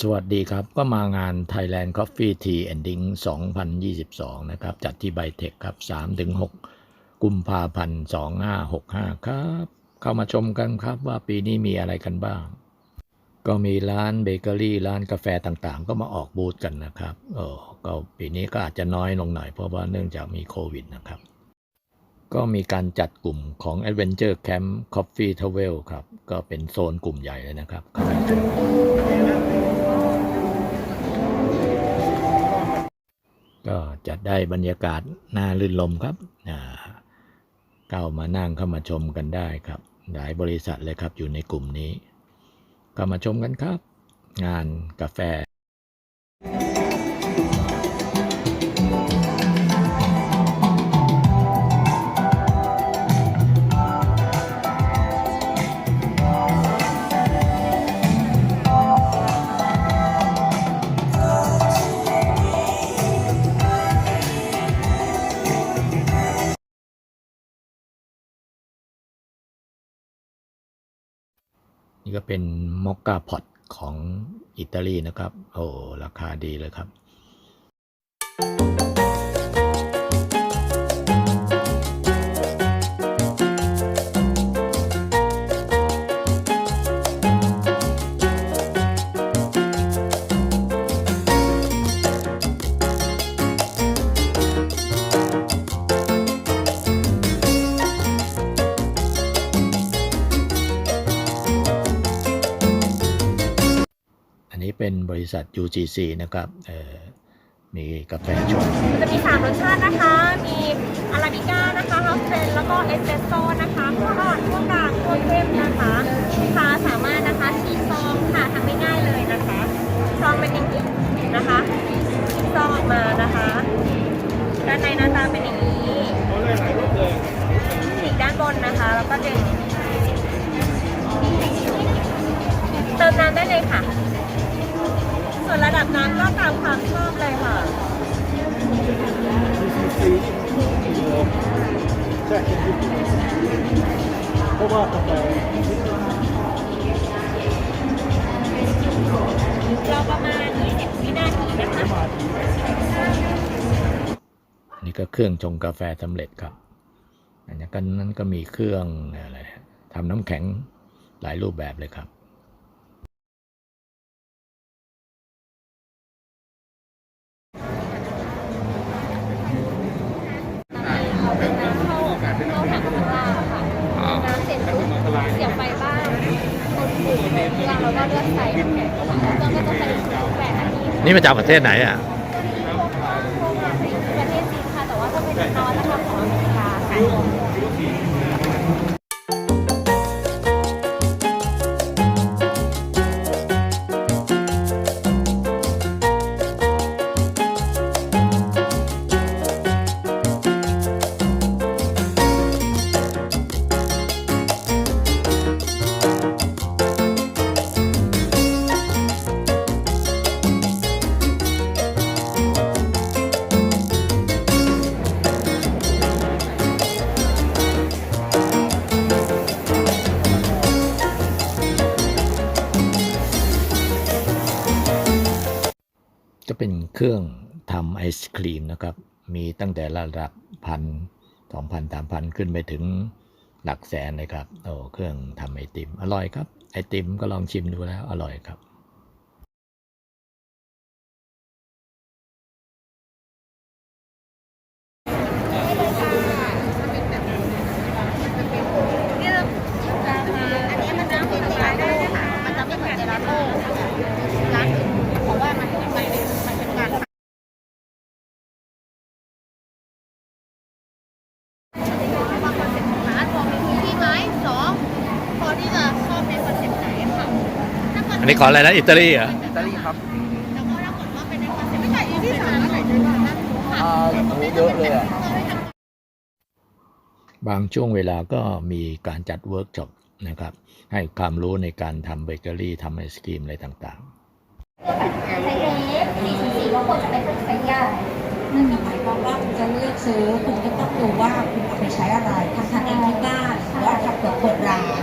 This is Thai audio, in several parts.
สวัสดีครับ ก็มางาน Thailand Coffee Tea Ending 2022 นะครับ จัดที่ไบเทคครับ 3-6 กุมภาพันธ์ 2565 ครับ เข้ามาชมกันครับว่าปีนี้มีอะไรกันบ้าง ก็มีร้านเบเกอรี่ ร้านกาแฟต่างๆ ก็มาออกบูธกันนะครับโอ้ก็ปีนี้ก็อาจจะน้อยลงหน่อยเพราะว่าเนื่องจากมีโควิดนะครับ ก็มีการจัดกลุ่มของ Adventure Camp Coffee Travel ครับ ก็เป็นโซนกลุ่มใหญ่เลยนะครับกาแฟชมก็จะได้บรรยากาศน่าลื่นลมครับอ่าเข้ามานั่งเข้ามาชมกันได้ครับ หลายบริษัทเลยครับอยู่ในกลุ่มนี้เข้ามาชมกันครับ งานกาแฟ นี่ก็เป็นมอคกาพอตของอิตาลีนะครับ โอ้ ราคาดีเลยครับ นี้เป็นบริษัท UGC นะครับมีกาแฟชงจะมี 3 รสชาตินะคะ มีอาราบิก้านะคะฮาสเฟนแล้วก็เอสเปรสโซ่นะคะขั้วอ่อนขั้วกลางขั้วเข้มนะคะลูกค้าสามารถนะคะฉีกซองค่ะทำง่ายๆเลยนะคะซองเป็นอย่างนี้นะคะฉีกซองออกมานะคะด้านในหน้าตาเป็นอย่างนี้ฉีกด้านบนนะคะ แล้วก็เดึงเติมน้ำได้เลยค่ะ ส่วนระดับน้ำก็ตามความชอบเลยค่ะใช่เพราะว่ากาแฟรอประมาณ 20 วินาทีนะคะนนี้ก็เครื่องชงกาแฟสำเร็จครับอันนี้ก็นั้นก็มีเครื่องอะไรทำน้ำแข็งหลายรูปแบบเลยครับ เอาเป็นน้ำเข้าเข้าถังข้างล่างค่ะน้ำเสร็จปุ๊บเสียบไฟบ้างกดปุ่มเครื่องแล้วก็ เลือกใส่น้ำแข็งเครื่องก็จะผลิตแปดนาทีนี่มาจากประเทศไหนอะ จะเป็นเครื่องทำไอศครีมนะครับ มีตั้งแต่ระดับพันสองพันสามพันขึ้นไปถึงหลักแสนเลยครับ โอ้เครื่องทำไอติม อร่อยครับ ไอติมก็ลองชิมดูแล้วอร่อยครับ นี่เราจะมาอันนี้มันจะเป็นเจลาโต้ค่ะ มันจะไม่เหมือนเจลาโต้ร้านอื่นเพราะว่ามันเป็นมันเป็นการบางคอนเซ็ปต์ของร้านพอมีพื้นที่ไหมสองพอที่จะชอบในคอนเซ็ปต์ไหนค่ะถ้าเกิด อันนี้ขออะไรนะอิตาลีเหรออิตาลีครับแล้วก็ถ้าเกิดว่าเป็นในคอนเซ็ปต์ไม่ใช่ที่สามอะไรด้วยนะค่ะอ่าโหเยอะเลยอะบางช่วงเวลาก็มีการจัดเวิร์กช็อปนะครับ ให้ความรู้ในการทำเบเกอรี่ทำไอศครีมอะไรต่างๆไซส์เล็ก44ก็ควรจะเป็นไซส์ใหญ่นั่นก็หมายความว่าคุณจะเลือกซื้อคุณก็ต้องดูว่าคุณเอาไปใช้อะไรทำทานเองที่บ้านหรือว่าทำเผื่อเปิดร้าน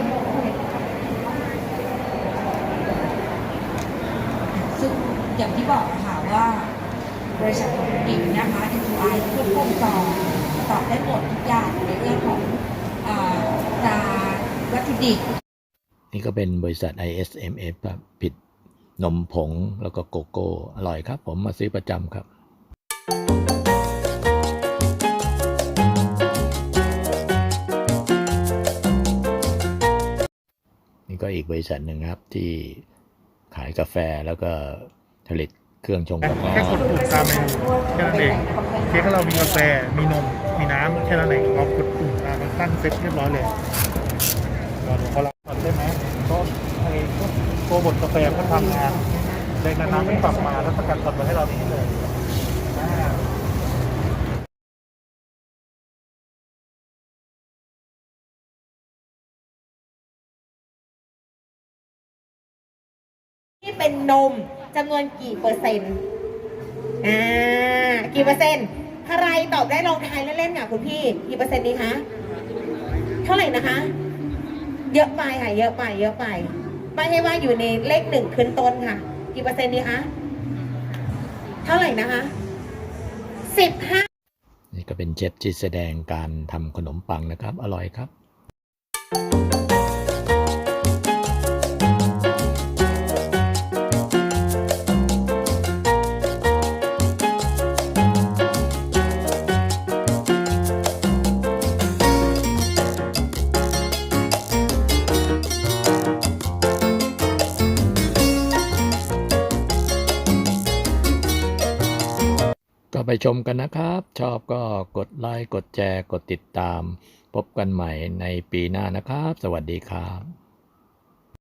ซึ่งอย่างที่บอกอะค่ะว่า บริษัทของคุณดิวนะคะ NQI ควบคุมต่อตอบได้หมดทุกอย่างในเรื่องของอ่าตราวัตถุดิบนี่ก็เป็นบริษัท ISMF ครับผิดนมผงแล้วก็โกโก้ อร่อยครับ ผมมาซื้อประจำครับนี่ก็อีกบริษัทหนึ่งครับที่ ขายกาแฟแล้วก็ผลิตเครื่องชงกาแฟแค่กดปุ่มตามเมนูแค่นั้นเองเค้กเรามีกาแฟมีนม มีน้ำแค่นั้นเองเรากดปุ่มตามมันตั้งเซ็ตเรียบร้อยเลยรอดูเขารับก่อนได้ไหมก็ไอ้ตัวบดกาแฟก็ทำงานในน้ำไม่ปรับมาแล้วประกันสดมาให้เรานี้เลย เป็นนมจำนวนกี่เปอร์เซ็นต์อ่ากี่เปอร์เซ็นต์ใครตอบได้ลองทายเล่นๆค่ะคุณพี่กี่เปอร์เซ็นต์ดีคะเท่าไหร่นะคะ เยอะไปค่ะเยอะไป เยอะไปไม่ให้ว่าอยู่ในเลขหนึ่งขึ้นต้นค่ะ กี่เปอร์เซ็นต์ดีคะเท่าไหร่นะคะสิบห้านี่ก็เป็นเชฟที่แสดงการทำขนมปังนะครับ อร่อยครับ ก็ไปชมกันนะครับ ชอบก็กดไลค์กดแชร์กดติดตาม พบกันใหม่ในปีหน้านะครับ สวัสดีครับ